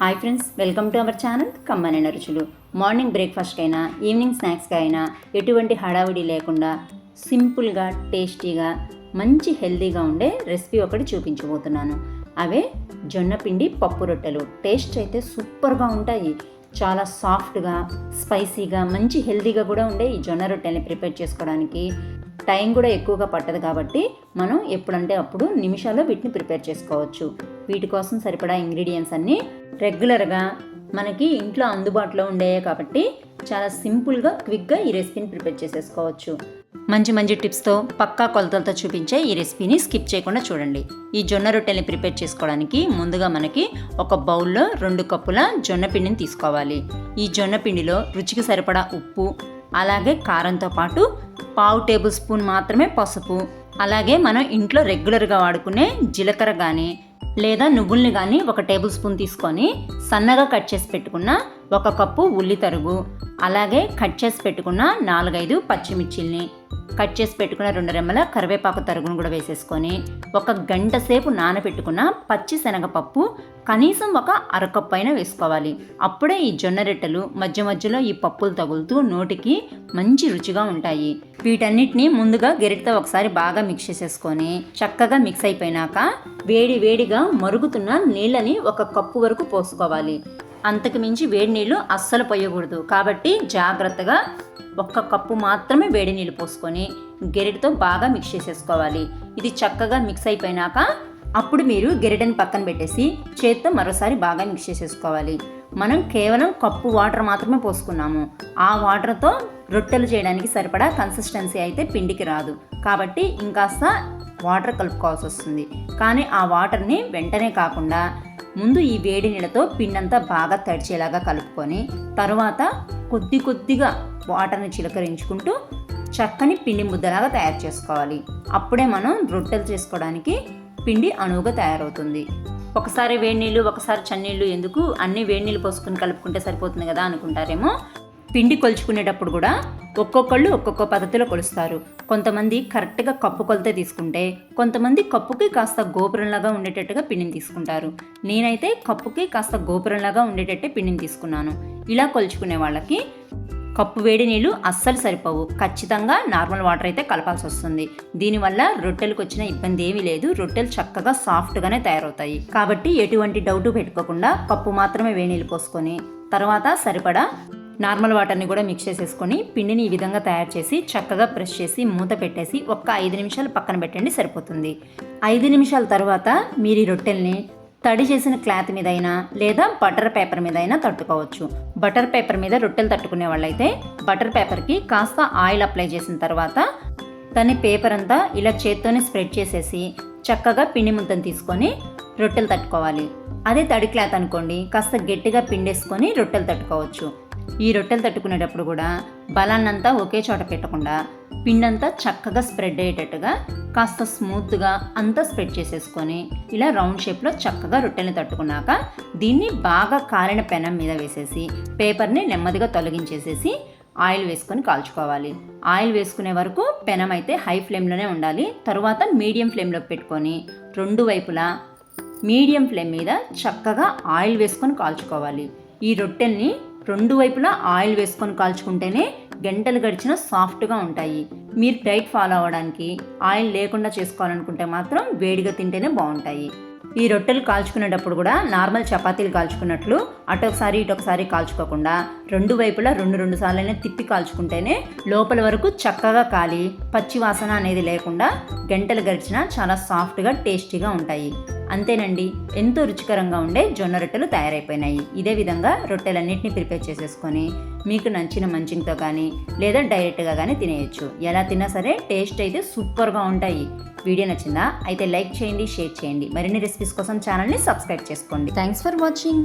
Hi friends welcome to our channel కమ్మనైన రుచులు morning బ్రేక్ఫాస్ట్కి అయినా ఈవినింగ్ స్నాక్స్కి అయినా ఎటువంటి హడావిడి లేకుండా సింపుల్గా టేస్టీగా మంచి హెల్తీగా ఉండే రెసిపీ ఒకటి చూపించబోతున్నాను. అవే జొన్న పిండి పప్పు రొట్టెలు. టేస్ట్ అయితే సూపర్గా ఉంటాయి. చాలా సాఫ్ట్గా స్పైసీగా మంచి హెల్తీగా కూడా ఉండే ఈ జొన్న రొట్టెల్ని ప్రిపేర్ చేసుకోవడానికి టైం కూడా ఎక్కువగా పట్టదు కాబట్టి మనం ఎప్పుడంటే అప్పుడు నిమిషాల్లో వీటిని ప్రిపేర్ చేసుకోవచ్చు. వీటి కోసం సరిపడా ఇంగ్రీడియంట్స్ అన్నీ రెగ్యులర్గా మనకి ఇంట్లో అందుబాటులో ఉండేవి కాబట్టి చాలా సింపుల్గా క్విక్గా ఈ రెసిపీని ప్రిపేర్ చేసేసుకోవచ్చు. మంచి మంచి టిప్స్తో పక్కా కొలతలతో చూపించే ఈ రెసిపీని స్కిప్ చేయకుండా చూడండి. ఈ జొన్న రొట్టెల్ని ప్రిపేర్ చేసుకోవడానికి ముందుగా మనకి ఒక బౌల్లో రెండు కప్పుల జొన్న పిండిని తీసుకోవాలి. ఈ జొన్న పిండిలో రుచికి సరిపడా ఉప్పు అలాగే కారంతో పాటు పావు టేబుల్ స్పూన్ మాత్రమే పసుపు అలాగే మనం ఇంట్లో రెగ్యులర్గా వాడుకునే జీలకర్ర కానీ లేదా నువ్వుల్ని కానీ ఒక టేబుల్ స్పూన్ తీసుకొని సన్నగా కట్ చేసి పెట్టుకున్న ఒక కప్పు ఉల్లి తరుగు అలాగే కట్ చేసి పెట్టుకున్న నాలుగైదు పచ్చిమిర్చిల్ని. కట్ చేసి పెట్టుకున్న రెండు రెమ్మల కరివేపాకు తరుగును కూడా వేసేసుకొని ఒక గంట సేపు నానబెట్టుకున్న పచ్చి శనగపప్పు కనీసం ఒక అరకప్పు అయినా వేసుకోవాలి. అప్పుడే ఈ జొన్న రొట్టెలు మధ్య మధ్యలో ఈ పప్పులు తగులుతూ నోటికి మంచి రుచిగా ఉంటాయి. వీటన్నిటిని ముందుగా గెరిటితో ఒకసారి బాగా మిక్స్ చేసేసుకొని చక్కగా మిక్స్ అయిపోయినాక వేడి వేడిగా మరుగుతున్న నీళ్ళని ఒక కప్పు వరకు పోసుకోవాలి. అంతకు మించి వేడి నీళ్ళు అస్సలు పోయకూడదు. కాబట్టి జాగ్రత్తగా ఒక్క కప్పు మాత్రమే వేడి నీళ్ళు పోసుకొని గెరిటితో బాగా మిక్స్ చేసేసుకోవాలి. ఇది చక్కగా మిక్స్ అయిపోయినాక అప్పుడు మీరు గెరిటని పక్కన పెట్టేసి చేత్తో మరోసారి బాగా మిక్స్ చేసేసుకోవాలి. మనం కేవలం కప్పు వాటర్ మాత్రమే పోసుకున్నాము. ఆ వాటర్తో రొట్టెలు చేయడానికి సరిపడా కన్సిస్టెన్సీ అయితే పిండికి రాదు. కాబట్టి ఇంకాస్త వాటర్ కలుపుకోవాల్సి వస్తుంది. కానీ ఆ వాటర్ని వెంటనే కాకుండా ముందు ఈ వేడి నీళ్ళతో పిండంతా బాగా తడిచేలాగా కలుపుకొని తర్వాత కొద్ది కొద్దిగా వాటర్ని చిలకరించుకుంటూ చక్కని పిండి ముద్దలాగా తయారు చేసుకోవాలి. అప్పుడే మనం రొట్టెలు చేసుకోవడానికి పిండి అణువుగా తయారవుతుంది. ఒకసారి వేడి నీళ్ళు ఒకసారి చన్నీళ్ళు ఎందుకు? అన్ని వేడి నీళ్ళు పోసుకొని కలుపుకుంటే సరిపోతుంది కదా అనుకుంటారేమో? పిండి కొలుచుకునేటప్పుడు కూడా ఒక్కొక్కళ్ళు ఒక్కొక్క పద్ధతిలో కొలుస్తారు. కొంతమంది కరెక్ట్గా కప్పు కొలత తీసుకుంటే కొంతమంది కప్పుకి కాస్త గోపురంలాగా ఉండేటట్టుగా పిండిని తీసుకుంటారు. నేనైతే కప్పుకి కాస్త గోపురంలాగా ఉండేటట్టే పిండిని తీసుకున్నాను. ఇలా కొలుచుకునే వాళ్ళకి కప్పు వేడి నీళ్ళు అస్సలు సరిపోవు. ఖచ్చితంగా నార్మల్ వాటర్ అయితే కలపాల్సి వస్తుంది. దీనివల్ల రొట్టెలకు వచ్చిన ఇబ్బంది ఏమీ లేదు. రొట్టెలు చక్కగా సాఫ్ట్గానే తయారవుతాయి. కాబట్టి ఎటువంటి డౌట్ పెట్టుకోకుండా కప్పు మాత్రమే వేడి నీళ్ళు పోసుకొని తర్వాత సరిపడా నార్మల్ వాటర్ని కూడా మిక్స్ చేసేసుకొని పిండిని ఈ విధంగా తయారు చేసి చక్కగా ప్రెస్ చేసి మూత పెట్టేసి ఒక్క ఐదు నిమిషాలు పక్కన పెట్టండి సరిపోతుంది. ఐదు నిమిషాల తర్వాత మీరు ఈ రొట్టెల్ని తడి చేసిన క్లాత్ మీద అయినా లేదా బటర్ పేపర్ మీద అయినా తట్టుకోవచ్చు. బటర్ పేపర్ మీద రొట్టెలు తట్టుకునే వాళ్ళైతే బటర్ పేపర్కి కాస్త ఆయిల్ అప్లై చేసిన తర్వాత దాని పేపర్ అంతా ఇలా చేత్తోనే స్ప్రెడ్ చేసేసి చక్కగా పిండి ముద్దను తీసుకొని రొట్టెలు తట్టుకోవాలి. అదే తడి క్లాత్ అనుకోండి కాస్త గట్టిగా పిండేసుకొని రొట్టెలు తట్టుకోవచ్చు. ఈ రొట్టెలు తట్టుకునేటప్పుడు కూడా బలాన్నంతా ఒకే చోట పెట్టకుండా పిండంతా చక్కగా స్ప్రెడ్ అయ్యేటట్టుగా కాస్త స్మూత్గా అంతా స్ప్రెడ్ చేసేసుకొని ఇలా రౌండ్ షేప్లో చక్కగా రొట్టెని తట్టుకున్నాక దీన్ని బాగా కాలిన పెనం మీద వేసేసి పేపర్ని నెమ్మదిగా తొలగించేసేసి ఆయిల్ వేసుకొని కాల్చుకోవాలి. ఆయిల్ వేసుకునే వరకు పెనం అయితే హై ఫ్లేమ్లోనే ఉండాలి. తరువాత మీడియం ఫ్లేమ్లో పెట్టుకొని రెండు వైపులా మీడియం ఫ్లేమ్ మీద చక్కగా ఆయిల్ వేసుకొని కాల్చుకోవాలి. ఈ రొట్టెల్ని రెండు వైపులా ఆయిల్ వేసుకొని కాల్చుకుంటేనే గంటలు గడిచిన సాఫ్ట్గా ఉంటాయి. మీరు డైట్ ఫాలో అవ్వడానికి ఆయిల్ లేకుండా చేసుకోవాలనుకుంటే మాత్రం వేడిగా తింటేనే బాగుంటాయి. ఈ రొట్టెలు కాల్చుకునేటప్పుడు కూడా నార్మల్ చపాతీలు కాల్చుకున్నట్లు అటొకసారి ఇటొకసారి కాల్చుకోకుండా రెండు వైపులా రెండు రెండు సార్లైనా తిప్పి కాల్చుకుంటేనే లోపల వరకు చక్కగా కాలి పచ్చి వాసన అనేది లేకుండా గంటలు గడిచినా చాలా సాఫ్ట్గా టేస్టీగా ఉంటాయి. అంతేనండి. ఎంతో రుచికరంగా ఉండే జొన్న రొట్టెలు తయారైపోయినాయి. ఇదే విధంగా రొట్టెలన్నింటినీ ప్రిపేర్ చేసేసుకొని మీకు నచ్చిన మంచింగ్తో కానీ లేదా డైరెక్ట్గా కానీ తినేయచ్చు. ఎలా తిన్నా సరే టేస్ట్ అయితే సూపర్గా ఉంటాయి. వీడియో నచ్చిందా? అయితే లైక్ చేయండి షేర్ చేయండి. మరిన్ని రెసిపీస్ కోసం ఛానల్ని సబ్స్క్రైబ్ చేసుకోండి. Thanks for watching